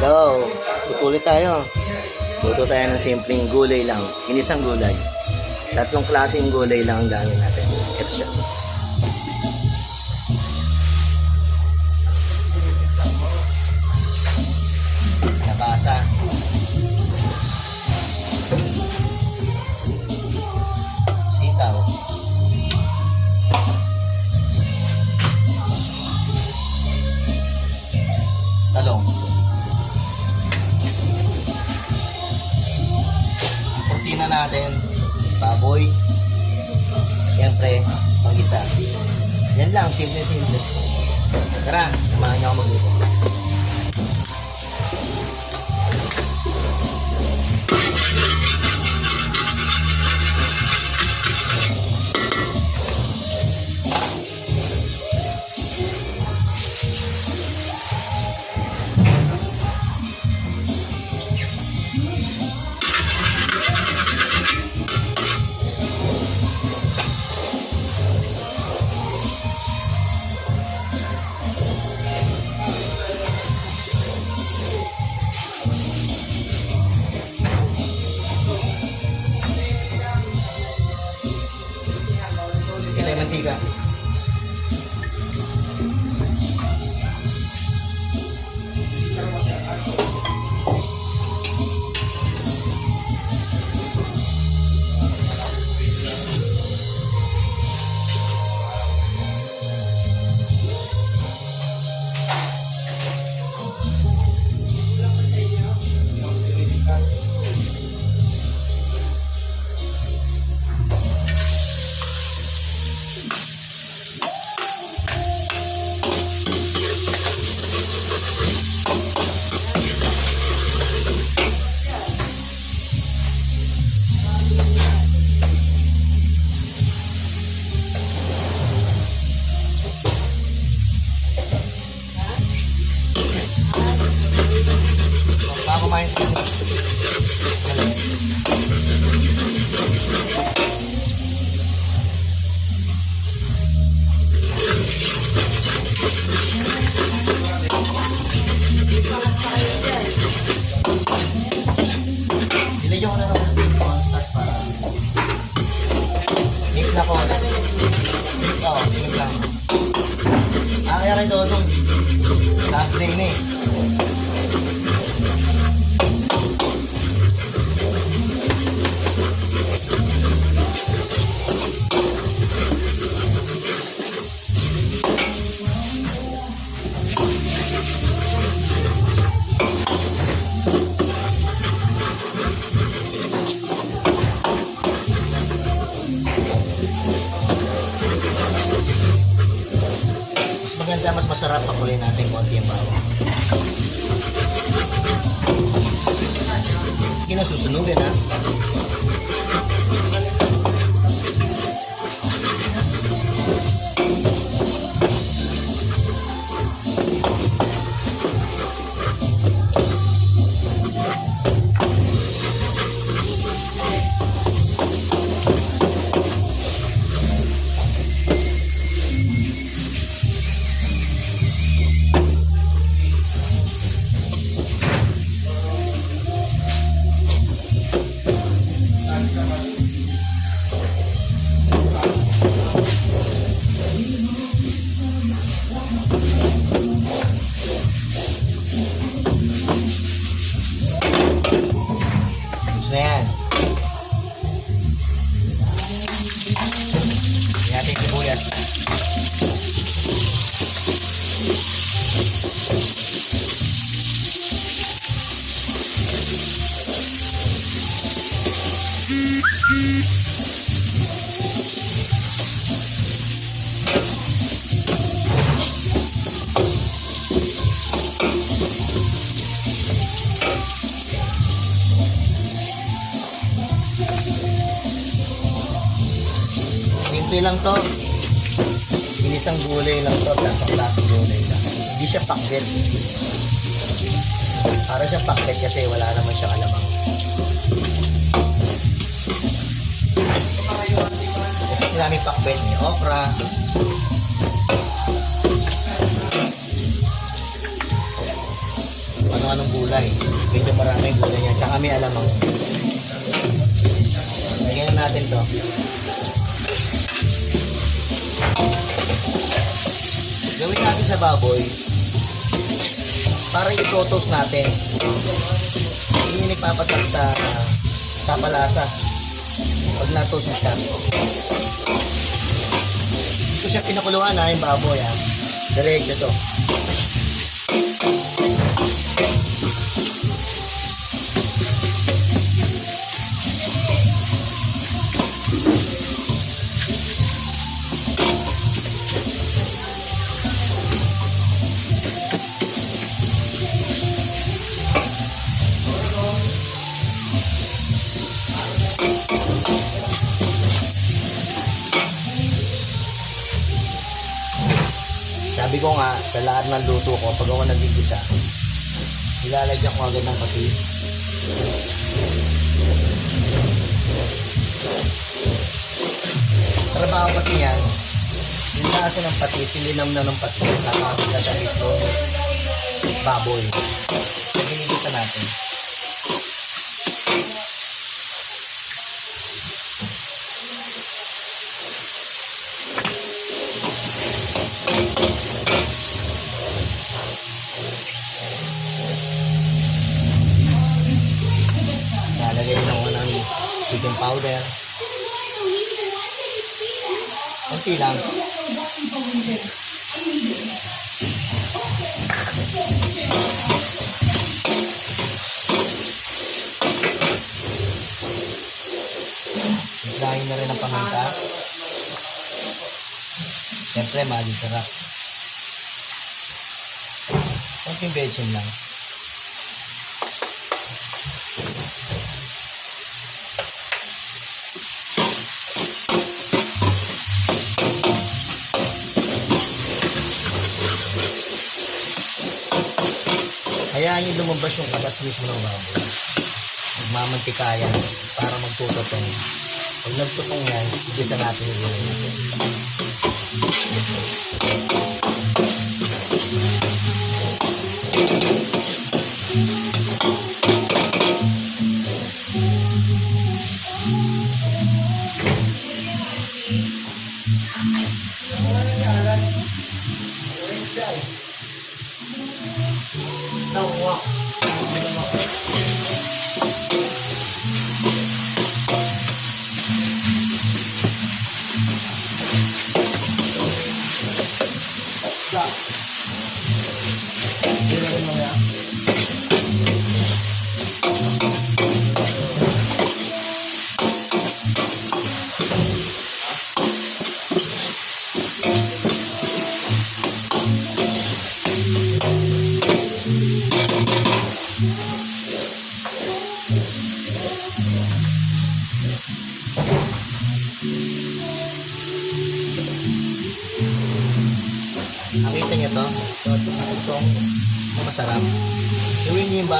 Hello, tutuloy tayo. Luto tayo ng simpleng gulay lang. Inisang gulay. Tatlong klaseng gulay lang ang gamit natin. Ito siya. Siyempre, pag-isa. Yan lang, simple-simple. Tara, samahan niyo ako magluto. Kumain sa kulay natin konti ang bawang. Hindi na susunugin ha. Simple lang to. Inisang gulay lang to, tatlong klaseng gulay lang. Hindi siya pakbet. Para siya pakbet kasi wala naman siya alamang. Kasi sinabi pakbet ni okra. Ano-anong gulay. Medyo maraming gulay niya. Tsaka may alamang. Lagyan na natin to. Gawin natin sa baboy para i-totos natin. Hindi yung nagpapasarap sa tapalasa pag natosos ka. Ito siya pinakuluan ha, yung baboy ha. Diretso to. Ko nga, sa lahat ng luto ko, pag ako nagigisa, nilalagyan ko agad ng patis. Trabaho kasi yan, yung lasa ng patis, yung linam na ng patis, nakakapit na sa mismo baboy. Ginigisa natin. Chicken powder. Kunti lang. Islahin na rin ang paminta. Siyempre, maging sarap. Kunting bechin lang. Nyo lumabas yung katas mismo ng baboy. Magmamantika yan para magtutotong. Pag nagtutong yan, igisa natin yung gulay natin.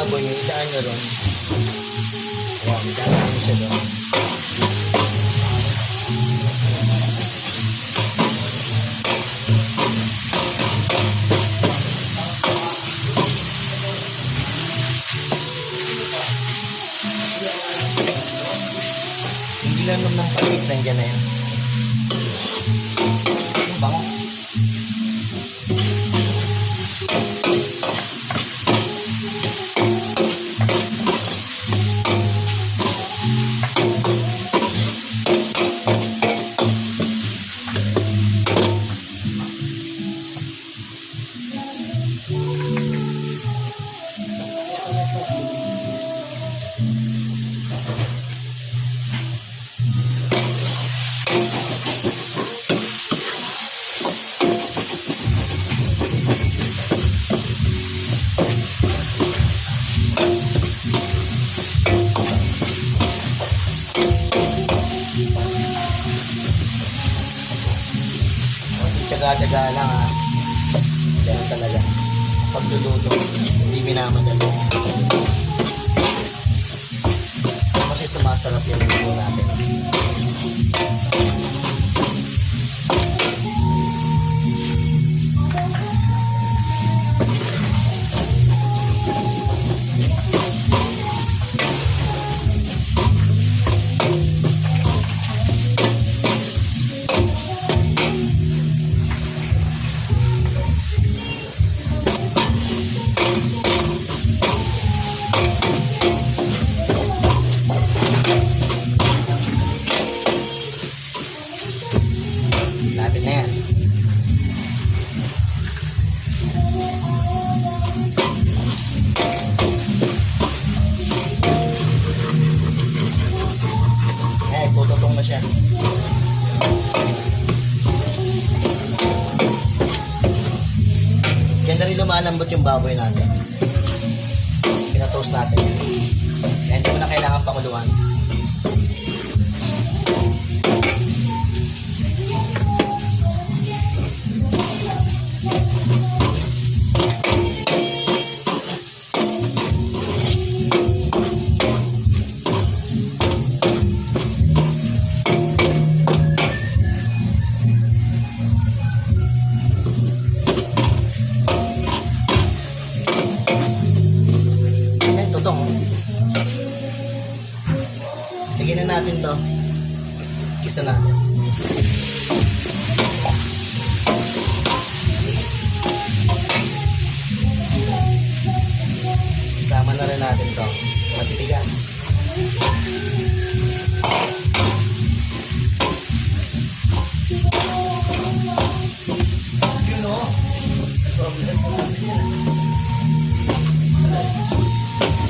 Baboy idaan niyo ron. Wow, idaan niyo siya doon. Hindi lang naman ng patis, nandiyan na yan. Pagluluto, hindi minamadali. Kasi sumasarap yung luto natin. Lumalambot yung baboy natin. Pinatoast natin. Kaya hindi mo na kailangan pakuluan. Lagyan na natin to. Kisa natin. Sama na rin natin to. Matitigas. You know,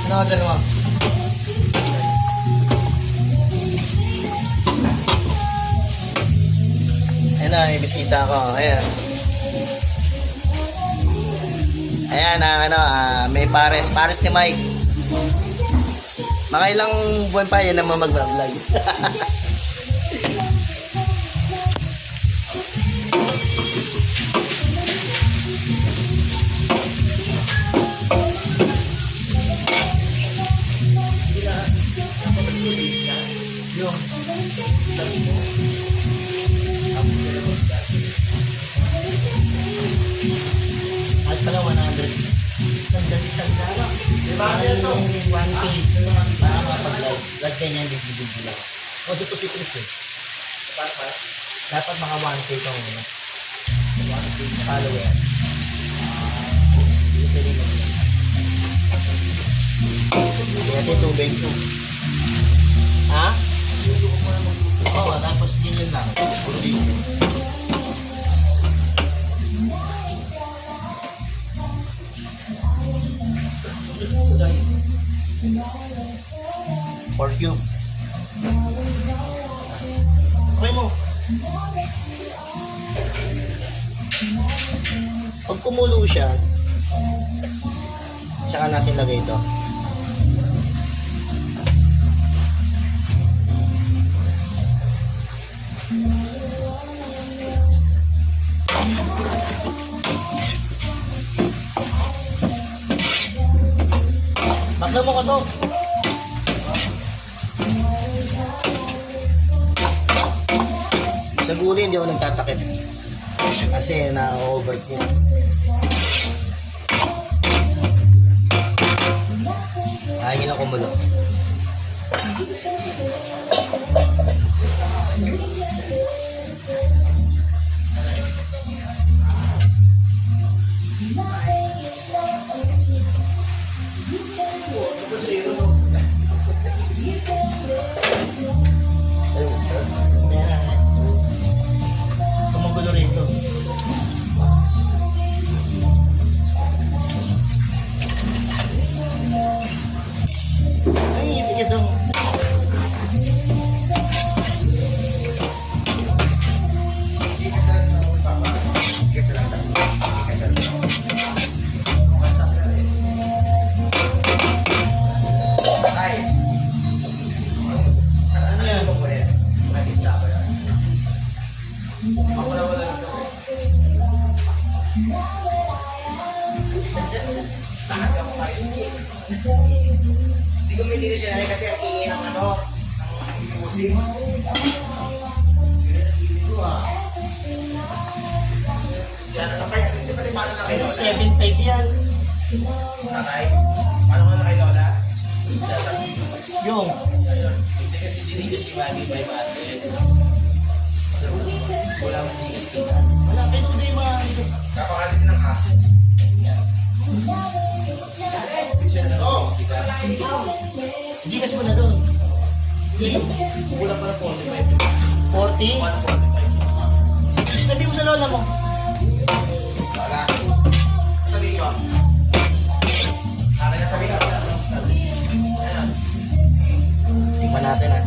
ano order mo? Bisita ako. Ayan. Ayan, ah, ano, ah, may pares. Pares ni Mike. Mga ilang buwan pa yan naman mag-vlog. Yung Isang dali isang dala. Diba? Yung 1K. Para mapag-live. Live ka niyan, bigli-bigli lang. O, si Pusi Chris eh. Dapat mga 1K ka muna. 1K na follower. Pwede mo yan. Hindi natin tubig. Ha? Oo, tapos ganyan lang. Puro Pork cube. Okay mo. Pag kumulo siya, tsaka natin lagay ito. Baksa mo ka to. Sa gulay, hindi ako nagtatakip. Kasi na-overcook. Ayaw na kumulo. 我，这是一个。Hindi na Ayun, Lola? 7.5 yan. Tatay? Paano ka na kay Lola? Yung. Hindi kasi dinigo si Mami by Mami. Wala man di Wala, kayo na yung mga... Kapakalit ng aso. Oo. Gcash mo na doon. Wala pala po. 40? 145. Sabi mo sa lola mo. Tikman natin ah.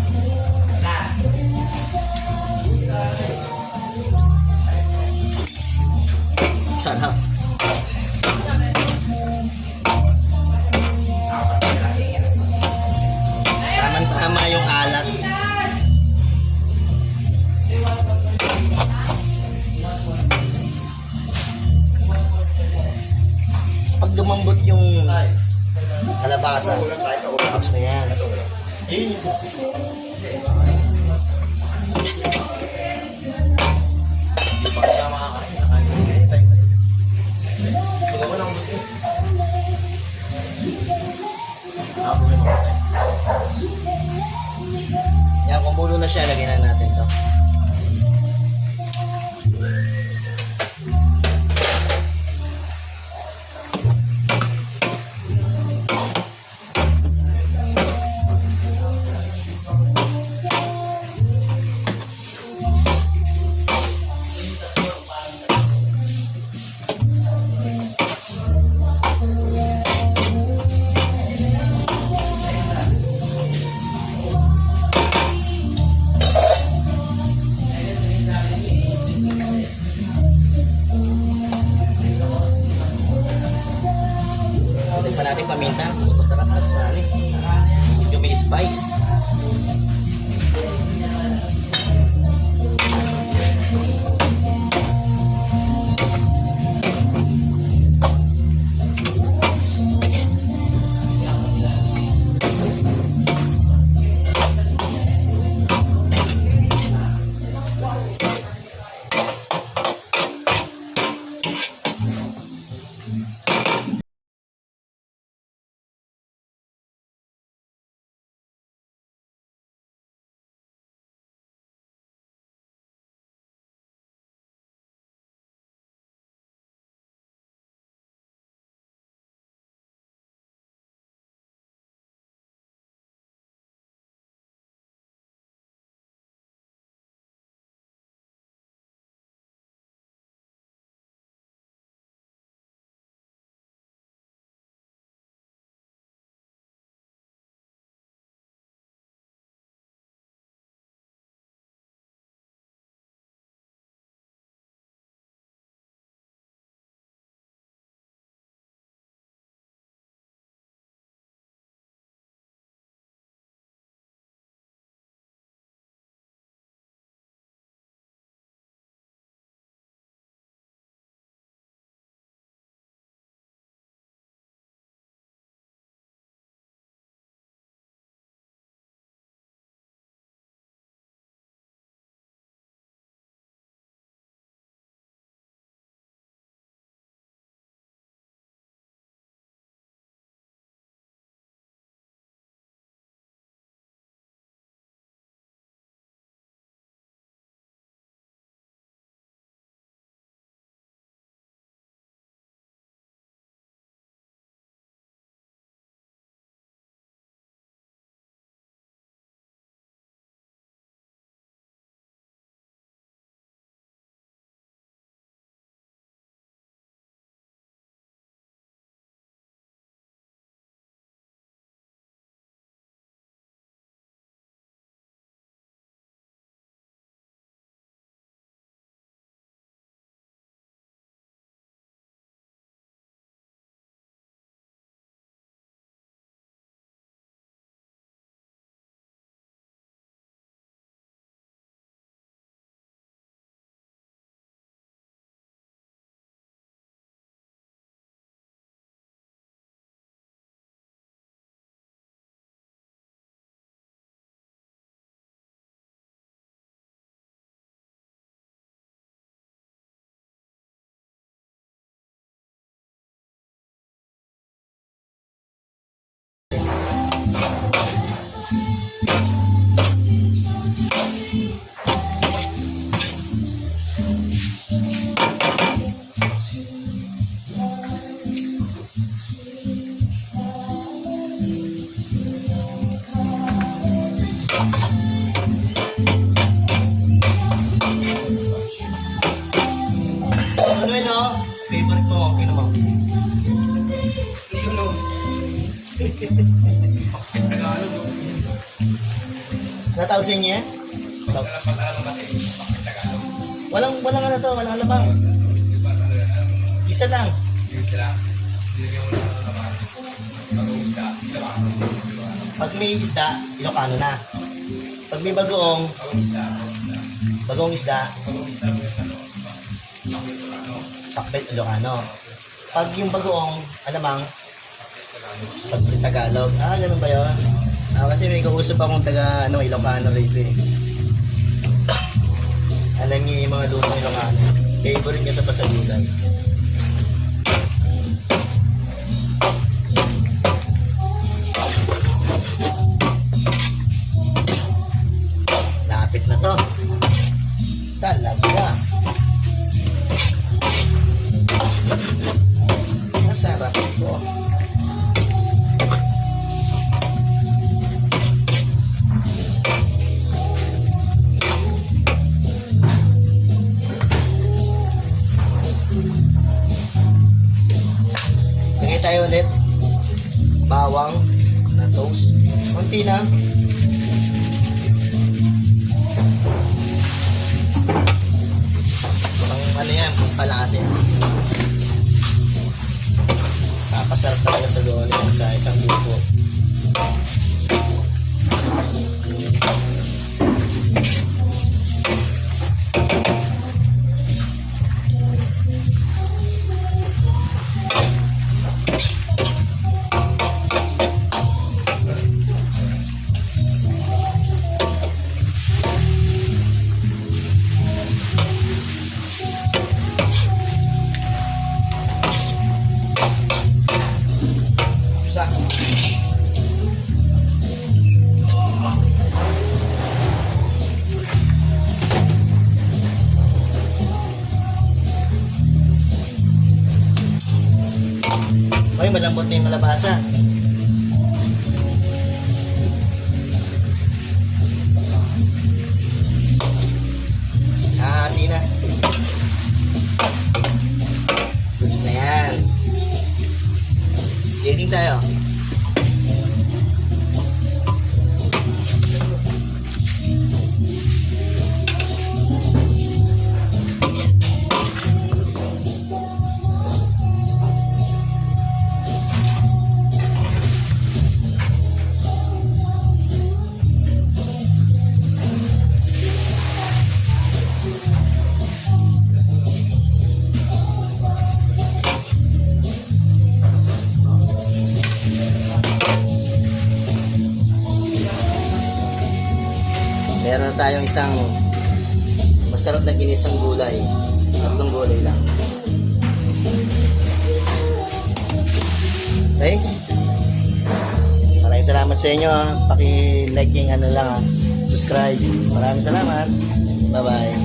Sarap. Tama-tama yung alat. Pag dumambot yung kalabasa, tapos na yan. Ayun yung. Yan, kumulo na siya, lagyan na natin Inyo yan? Walang, walang ano to, walang labang. Isa lang. Pag may isda, Ilocano na. Pag may bagoong, bagoong isda, Pakbet Ilocano. Pag yung bagoong, alamang, Pag Tagalog. Ah, ganun ba yun? Ah, kasi may kausap akong taga ano, Ilocano rito eh. Alam niyo yung mga lutong Ilocano. Favorite niya sa gulay. Tayo ulit. Bawang na toast. Kunti lang. Pang ano yan, pang palasin. Kapasarap talaga sa yan sa isang grupo. Tayong isang masarap na ginisang gulay. Tatlong gulay lang. Okay? Maraming salamat sa inyo. ah. Paki-like yung ano lang. ah. Subscribe. Maraming salamat. Bye-bye.